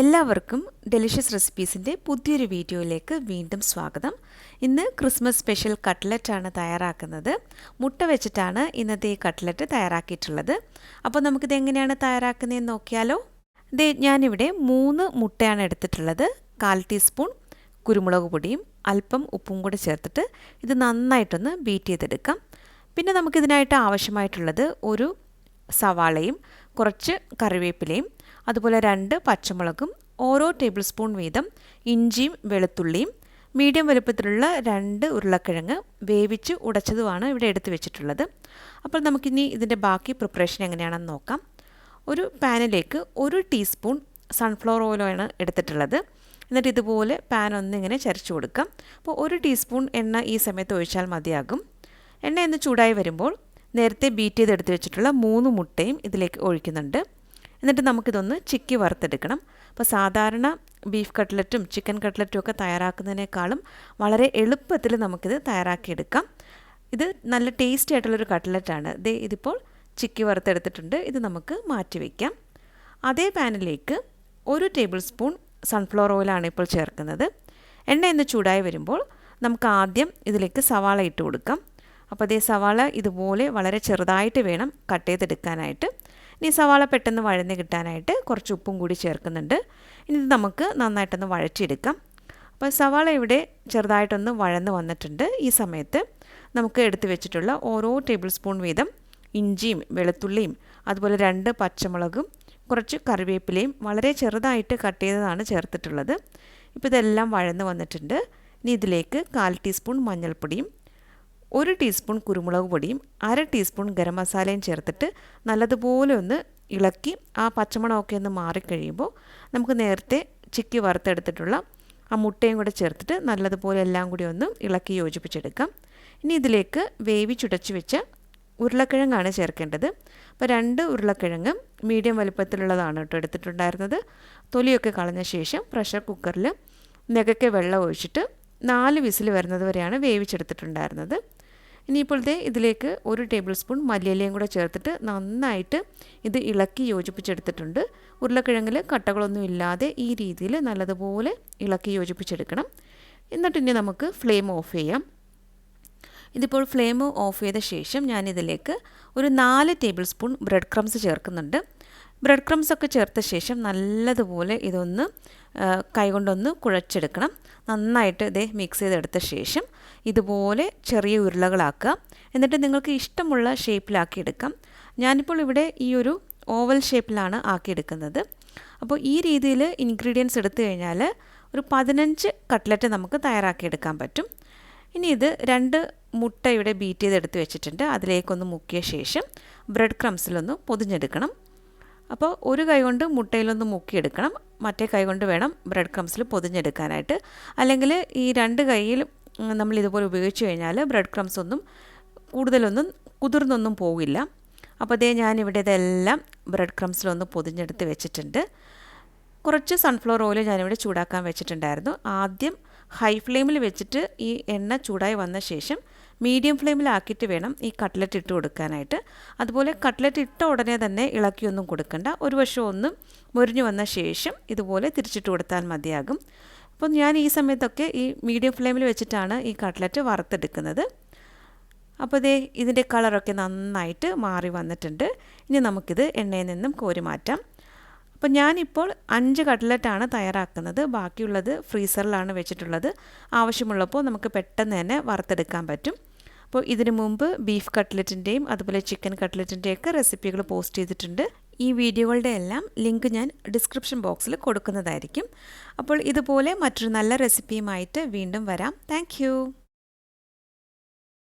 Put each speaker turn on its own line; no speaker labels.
എല്ലാവർക്കും ഡെലിഷ്യസ് റെസിപ്പീസിന്റെ പുതിയൊരു വീഡിയോയിലേക്ക് വീണ്ടും സ്വാഗതം. ഇന്ന് ക്രിസ്മസ് സ്പെഷ്യൽ കട്ട്ലറ്റാണ് തയ്യാറാക്കുന്നത്. മുട്ട വെച്ചിട്ടാണ് ഇന്നത്തെ ഈ കട്ട്ലറ്റ് തയ്യാറാക്കിയിട്ടുള്ളത്. അപ്പോൾ നമുക്കിത് എങ്ങനെയാണ് തയ്യാറാക്കുന്നതെന്ന് നോക്കിയാലോ? ദേ ഞാനിവിടെ മൂന്ന് മുട്ടയാണ് എടുത്തിട്ടുള്ളത്. കാൽ ടീസ്പൂൺ കുരുമുളക് പൊടിയും അല്പം ഉപ്പും കൂടെ ചേർത്തിട്ട് ഇത് നന്നായിട്ടൊന്ന് ബീറ്റ് ചെയ്തെടുക്കാം. പിന്നെ നമുക്കിതിനായിട്ട് ആവശ്യമായിട്ടുള്ളത് ഒരു സവാളയും കുറച്ച് കറിവേപ്പിലയും അതുപോലെ രണ്ട് പച്ചമുളകും ഓരോ ടേബിൾ സ്പൂൺ വീതം ഇഞ്ചിയും വെളുത്തുള്ളിയും മീഡിയം വലുപ്പത്തിലുള്ള രണ്ട് ഉരുളക്കിഴങ്ങ് വേവിച്ച് ഉടച്ചതുമാണ് ഇവിടെ എടുത്തു വെച്ചിട്ടുള്ളത്. അപ്പോൾ നമുക്കിനി ഇതിന്റെ ബാക്കി പ്രിപ്പറേഷൻ എങ്ങനെയാണെന്ന് നോക്കാം. ഒരു പാനിലേക്ക് ഒരു ടീസ്പൂൺ സൺഫ്ലവർ ഓയിലാണ് എടുത്തിട്ടുള്ളത്. എന്നിട്ട് ഇതുപോലെ പാൻ ഒന്നിങ്ങനെ ചരിച്ചു കൊടുക്കാം. അപ്പോൾ ഒരു ടീസ്പൂൺ എണ്ണ ഈ സമയത്ത് ഒഴിച്ചാൽ മതിയാകും. എണ്ണ ഒന്ന് ചൂടായി വരുമ്പോൾ നേരത്തെ ബീറ്റ് ചെയ്തെടുത്ത് വെച്ചിട്ടുള്ള മൂന്ന് മുട്ടയും ഇതിലേക്ക് ഒഴിക്കുന്നുണ്ട്. എന്നിട്ട് നമുക്കിതൊന്ന് ചിക്കി വറുത്തെടുക്കണം. അപ്പോൾ സാധാരണ ബീഫ് കട്ട്ലറ്റും ചിക്കൻ കട്ട്ലറ്റും ഒക്കെ തയ്യാറാക്കുന്നതിനേക്കാളും വളരെ എളുപ്പത്തിൽ നമുക്കിത് തയ്യാറാക്കിയെടുക്കാം. ഇത് നല്ല ടേസ്റ്റി ആയിട്ടുള്ളൊരു കട്ട്ലറ്റാണ്. ദേ ഇതിപ്പോൾ ചിക്കി വറുത്തെടുത്തിട്ടുണ്ട്. ഇത് നമുക്ക് മാറ്റി വയ്ക്കാം അതേ പാനിലേക്ക് ഒരു ടേബിൾ സ്പൂൺ സൺഫ്ലവർ ഓയിലാണ് ഇപ്പോൾ ചേർക്കുന്നത്. എണ്ണ എന്ന് ചൂടായി വരുമ്പോൾ നമുക്ക് ആദ്യം ഇതിലേക്ക് സവാള ഇട്ട് കൊടുക്കാം. അപ്പോൾ അതേ സവാള ഇതുപോലെ വളരെ ചെറുതായിട്ട് വേണം കട്ട് ചെയ്തെടുക്കാനായിട്ട്. ഇനി സവാള പെട്ടെന്ന് വഴന്ന് കിട്ടാനായിട്ട് കുറച്ച് ഉപ്പും കൂടി ചേർക്കുന്നുണ്ട്. ഇനി ഇത് നമുക്ക് നന്നായിട്ടൊന്ന് വഴച്ചെടുക്കാം അപ്പോൾ സവാള ഇവിടെ ചെറുതായിട്ടൊന്ന് വഴന്ന് വന്നിട്ടുണ്ട്. ഈ സമയത്ത് നമുക്ക് എടുത്തു വെച്ചിട്ടുള്ള ഓരോ ടേബിൾ സ്പൂൺ വീതം ഇഞ്ചിയും വെളുത്തുള്ളിയും അതുപോലെ രണ്ട് പച്ചമുളകും കുറച്ച് കറിവേപ്പിലയും വളരെ ചെറുതായിട്ട് കട്ട് ചെയ്തതാണ് ചേർത്തിട്ടുള്ളത്. ഇപ്പോൾ ഇതെല്ലാം വഴന്ന് വന്നിട്ടുണ്ട്. ഇനി ഇതിലേക്ക് കാൽ ടീസ്പൂൺ മഞ്ഞൾപ്പൊടിയും ഒരു ടീസ്പൂൺ കുരുമുളക് പൊടിയും അര ടീസ്പൂൺ ഗരം മസാലയും ചേർത്തിട്ട് നല്ലതുപോലെ ഒന്ന് ഇളക്കി ആ പച്ചമണമൊക്കെ ഒന്ന് മാറിക്കഴിയുമ്പോൾ നമുക്ക് നേരത്തെ ചിക്കി വറുത്തെടുത്തിട്ടുള്ള ആ മുട്ടയും കൂടെ ചേർത്തിട്ട് നല്ലതുപോലെ എല്ലാം കൂടി ഒന്ന് ഇളക്കി യോജിപ്പിച്ചെടുക്കാം. ഇനി ഇതിലേക്ക് വേവിച്ചുടച്ച് വെച്ച ഉരുളക്കിഴങ്ങാണ് ചേർക്കേണ്ടത്. അപ്പോൾ രണ്ട് ഉരുളക്കിഴങ്ങ് മീഡിയം വലുപ്പത്തിലുള്ളതാണ് കേട്ടോ എടുത്തിട്ടുണ്ടായിരുന്നത്. തൊലിയൊക്കെ കളഞ്ഞ ശേഷം പ്രഷർ കുക്കറിൽ നികക്കെ വെള്ളം ഒഴിച്ചിട്ട് നാല് വിസിൽ വരുന്നത് വരെയാണ് വേവിച്ചെടുത്തിട്ടുണ്ടായിരുന്നത്. ഇനിയിപ്പോഴത്തെ ഇതിലേക്ക് ഒരു ടേബിൾ സ്പൂൺ മല്ലിയിലയും കൂടെ ചേർത്തിട്ട് നന്നായിട്ട് ഇത് ഇളക്കി യോജിപ്പിച്ചെടുത്തിട്ടുണ്ട്. ഉരുളക്കിഴങ്ങിൽ കട്ടകളൊന്നും ഇല്ലാതെ ഈ രീതിയിൽ നല്ലതുപോലെ ഇളക്കി യോജിപ്പിച്ചെടുക്കണം. എന്നിട്ട് ഇനി നമുക്ക് ഫ്ലെയിം ഓഫ് ചെയ്യാം. ഇതിപ്പോൾ ഫ്ലെയിം ഓഫ് ചെയ്ത ശേഷം ഞാനിതിലേക്ക് ഒരു നാല് ടേബിൾ സ്പൂൺ ബ്രെഡ് ക്രംസ് ചേർക്കുന്നുണ്ട്. ബ്രെഡ് ക്രംസ് ഒക്കെ ചേർത്ത ശേഷം നല്ലതുപോലെ ഇതൊന്ന് കൈകൊണ്ടൊന്ന് കുഴച്ചെടുക്കണം. നന്നായിട്ട് ഇതേ മിക്സ് ചെയ്തെടുത്ത ശേഷം ഇതുപോലെ ചെറിയ ഉരുളകളാക്കുക. എന്നിട്ട് നിങ്ങൾക്ക് ഇഷ്ടമുള്ള ഷേപ്പിലാക്കി എടുക്കാം ഞാനിപ്പോൾ ഇവിടെ ഈ ഒരു ഓവൽ ഷേപ്പിലാണ് ആക്കിയെടുക്കുന്നത്. അപ്പോൾ ഈ രീതിയിൽ ഇൻഗ്രീഡിയൻസ് എടുത്തു കഴിഞ്ഞാൽ ഒരു പതിനഞ്ച് കട്ട്ലറ്റ് നമുക്ക് തയ്യാറാക്കിയെടുക്കാൻ പറ്റും. ഇനി ഇത് രണ്ട് മുട്ട ഇവിടെ ബീറ്റ് ചെയ്തെടുത്ത് വെച്ചിട്ടുണ്ട്. അതിലേക്കൊന്ന് മുക്കിയ ശേഷം ബ്രെഡ് ക്രംസിലൊന്ന് പൊതിഞ്ഞെടുക്കണം. അപ്പോൾ ഒരു കൈ കൊണ്ട് മുട്ടയിലൊന്ന് മുക്കിയെടുക്കണം. മറ്റേ കൈ കൊണ്ട് വേണം ബ്രെഡ് ക്രംസിൽ പൊതിഞ്ഞെടുക്കാനായിട്ട്. അല്ലെങ്കിൽ ഈ രണ്ട് കൈയിൽ നമ്മൾ ഇതുപോലെ ഉപയോഗിച്ച് കഴിഞ്ഞാൽ ബ്രെഡ് ക്രംസ് ഒന്നും കൂടുതലൊന്നും കുതിർന്നൊന്നും പോകില്ല. അപ്പോൾ അതേ ഞാനിവിടെ ഇതെല്ലാം ബ്രെഡ് ക്രംസിലൊന്ന് പൊതിഞ്ഞെടുത്ത് വെച്ചിട്ടുണ്ട്. കുറച്ച് സൺഫ്ലവർ ഓയിൽ ഞാനിവിടെ ചൂടാക്കാൻ വെച്ചിട്ടുണ്ടായിരുന്നു. ആദ്യം ഹൈ ഫ്ലെയിമിൽ വെച്ചിട്ട് ഈ എണ്ണ ചൂടായി വന്ന ശേഷം മീഡിയം ഫ്ലെയിമിലാക്കിയിട്ട് വേണം ഈ കട്ട്ലറ്റ് ഇട്ട് കൊടുക്കാനായിട്ട്. അതുപോലെ കട്ട്ലറ്റ് ഇട്ട ഉടനെ തന്നെ ഇളക്കിയൊന്നും കൊടുക്കണ്ട. ഒരു വശം ഒന്നും മുരിഞ്ഞു വന്ന ശേഷം ഇതുപോലെ തിരിച്ചിട്ട് കൊടുത്താൽ മതിയാകും. അപ്പോൾ ഞാൻ ഈ സമയത്തൊക്കെ ഈ മീഡിയം ഫ്ലെയിമിൽ വെച്ചിട്ടാണ് ഈ കട്ട്ലറ്റ് വറുത്തെടുക്കുന്നത്. അപ്പോൾ ഇതേ ഇതിന്റെ കളറൊക്കെ നന്നായിട്ട് മാറി വന്നിട്ടുണ്ട്. ഇനി നമുക്കിത് എണ്ണയിൽ നിന്നും കോരി മാറ്റാം. അപ്പോൾ ഞാനിപ്പോൾ അഞ്ച് കട്ട്ലറ്റാണ് തയ്യാറാക്കുന്നത്. ബാക്കിയുള്ളത് ഫ്രീസറിലാണ് വെച്ചിട്ടുള്ളത്. ആവശ്യമുള്ളപ്പോൾ നമുക്ക് പെട്ടെന്ന് തന്നെ വറുത്തെടുക്കാൻ പറ്റും. അപ്പോൾ ഇതിനു മുമ്പ് ബീഫ് കട്ട്ലറ്റിന്റെയും അതുപോലെ ചിക്കൻ കട്ട്ലറ്റിന്റെയൊക്കെ റെസിപ്പികൾ പോസ്റ്റ് ചെയ്തിട്ടുണ്ട്. ഈ വീഡിയോകളുടെ എല്ലാം ലിങ്ക് ഞാൻ ഡിസ്ക്രിപ്ഷൻ ബോക്സിൽ കൊടുക്കുന്നതായിരിക്കും. അപ്പോൾ ഇതുപോലെ മറ്റൊരു നല്ല റെസിപ്പിയുമായിട്ട് വീണ്ടും വരാം. താങ്ക്